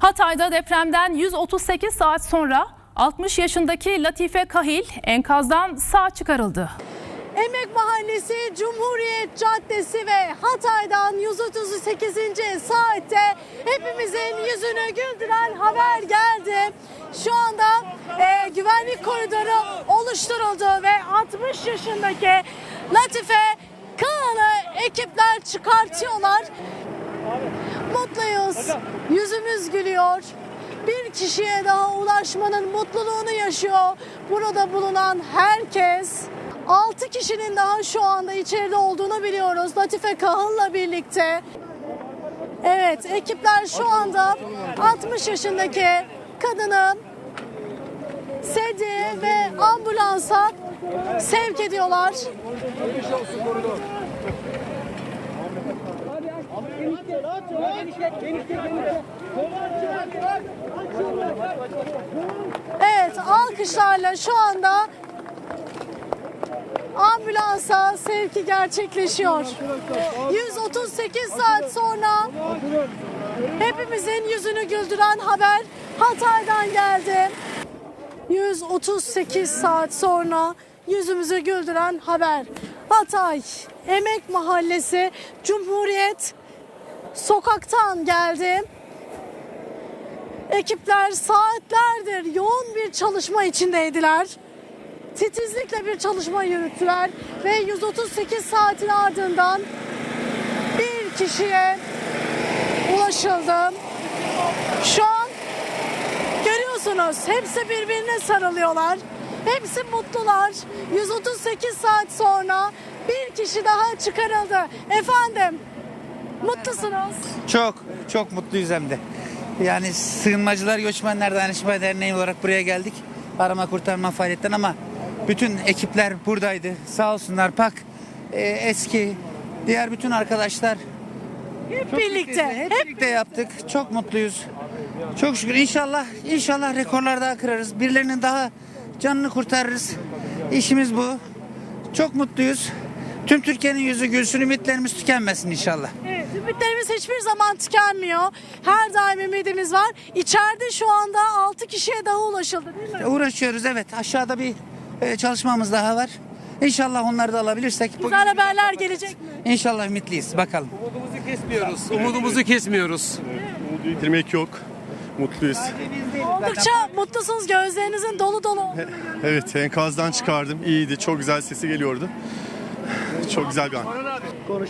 Hatay'da depremden 138 saat sonra 60 yaşındaki Latife Kahil enkazdan sağ çıkarıldı. Emek Mahallesi, Cumhuriyet Caddesi ve Hatay'dan 138. saatte hepimizin yüzünü güldüren haber geldi. Şu anda e, güvenlik koridoru oluşturuldu ve 60 yaşındaki Latife Kağan'ı ekipler çıkartıyorlar. Mutluyuz, yüzümüz gülüyor. Bir kişiye daha ulaşmanın mutluluğunu yaşıyor. Burada bulunan herkes 6 kişinin daha şu anda içeride olduğunu biliyoruz. Latife Kahın'la birlikte. Evet, ekipler şu anda 60 yaşındaki kadını sedye ve ambulansa sevk ediyorlar. Evet, alkışlarla şu anda ambulansa sevki gerçekleşiyor. 138 saat sonra hepimizin yüzünü güldüren haber Hatay'dan geldi. 138 saat sonra yüzümüzü güldüren haber. Hatay Emek Mahallesi Cumhuriyet sokaktan geldi. Ekipler saatlerdir yoğun bir çalışma içindeydiler. Titizlikle bir çalışma yürüttüler ve 138 saatin ardından bir kişiye ulaşıldı. Şu an görüyorsunuz hepsi birbirine sarılıyorlar. Hepsi mutlular. 138 saat sonra bir kişi daha çıkarıldı. Efendim mutlusunuz. Çok, çok mutluyuz hem de. Yani Sığınmacılar Göçmenler Dayanışma Derneği olarak buraya geldik. Arama kurtarma faaliyetten ama bütün ekipler buradaydı. Sağ olsunlar PAK, e, eski, diğer bütün arkadaşlar. Hep Çok birlikte. Hep, Hep birlikte yaptık. Çok mutluyuz. Çok şükür. İnşallah, inşallah rekorlar daha kırarız. Birilerinin daha canını kurtarırız. İşimiz bu. Çok mutluyuz. Tüm Türkiye'nin yüzü gülsün, ümitlerimiz tükenmesin inşallah. Ümitlerimiz hiçbir zaman tükenmiyor. Her daim ümidimiz var. İçeride şu anda 6 kişiye daha ulaşıldı değil mi? Uğraşıyoruz evet. Aşağıda bir e, çalışmamız daha var. İnşallah onları da alabilirsek. bugün- Güzel haberler gelecek mi? İnşallah ümitliyiz. Bakalım. Umudumuzu kesmiyoruz. Umudumuzu kesmiyoruz. Umudu yitirmek yok. Mutluyuz. Oldukça mutlusunuz. Gözlerinizin dolu dolu olduğunu Evet enkazdan çıkardım. İyiydi. Çok güzel sesi geliyordu. Çok güzel bir an.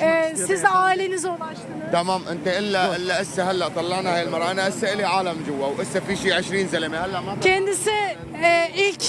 Ee, siz de ailenize ulaştınız. تمام انت الا الا هسه هلا طلعنا هاي المراه انا هسه الي عالم جوا وهسه في شيء 20 زلمه هلا ما Kendisi e, ilk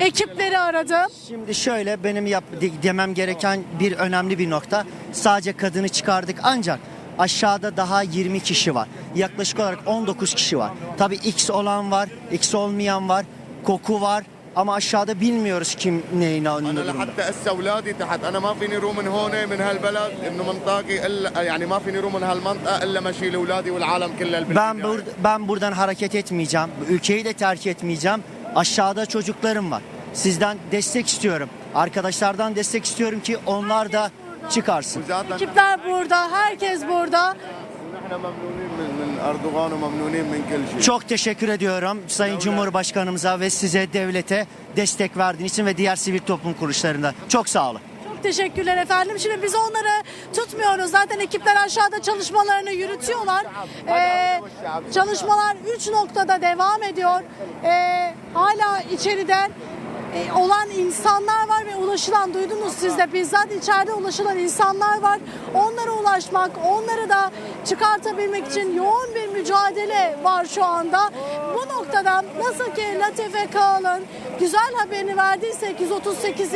ekipleri aradı. Şimdi şöyle benim yap, de- demem gereken bir önemli bir nokta. Sadece kadını çıkardık ancak aşağıda daha 20 kişi var. Yaklaşık olarak 19 kişi var. Tabii X olan var, X olmayan var, koku var ama aşağıda bilmiyoruz kim neyin انا önünde durumda. لحتى هسه اولادي تحت انا ما فيني روح من هون من هالبلد انه منطقي الا يعني ما فيني روح من هالمنطقه الا مشي لاولادي والعالم كلها Ben البلد bur ben buradan hareket etmeyeceğim. Ülkeyi de terk etmeyeceğim. Aşağıda çocuklarım var. Sizden destek istiyorum. Arkadaşlardan destek istiyorum ki onlar da çıkarsın. وذاتنا Ekipler burada, herkes burada. نحن ممنونين Erdoğan'ı memnuniyim min kel şey. Çok teşekkür ediyorum Sayın Devlet. Cumhurbaşkanımıza ve size devlete destek verdiğiniz için ve diğer sivil toplum kuruluşlarında. Çok sağ olun teşekkürler efendim. Şimdi biz onları tutmuyoruz. Zaten ekipler aşağıda çalışmalarını yürütüyorlar. Ee, çalışmalar 3 noktada devam ediyor. Ee, hala içeriden e, olan insanlar var ve ulaşılan duydunuz siz de bizzat içeride ulaşılan insanlar var. Onlara ulaşmak, onları da çıkartabilmek için yoğun bir mücadele var şu anda. Bu noktada nasıl ki Latife Kağal'ın güzel haberini verdiysek 138.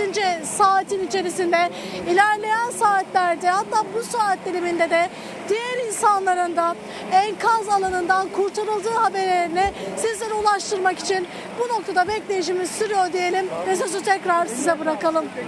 saatin içerisinde ilerleyen saatlerde hatta bu saat diliminde de diğer insanların da enkaz alanından kurtarıldığı haberlerini sizlere ulaştırmak için bu noktada bekleyişimiz sürüyor diyelim ve sözü tekrar size bırakalım.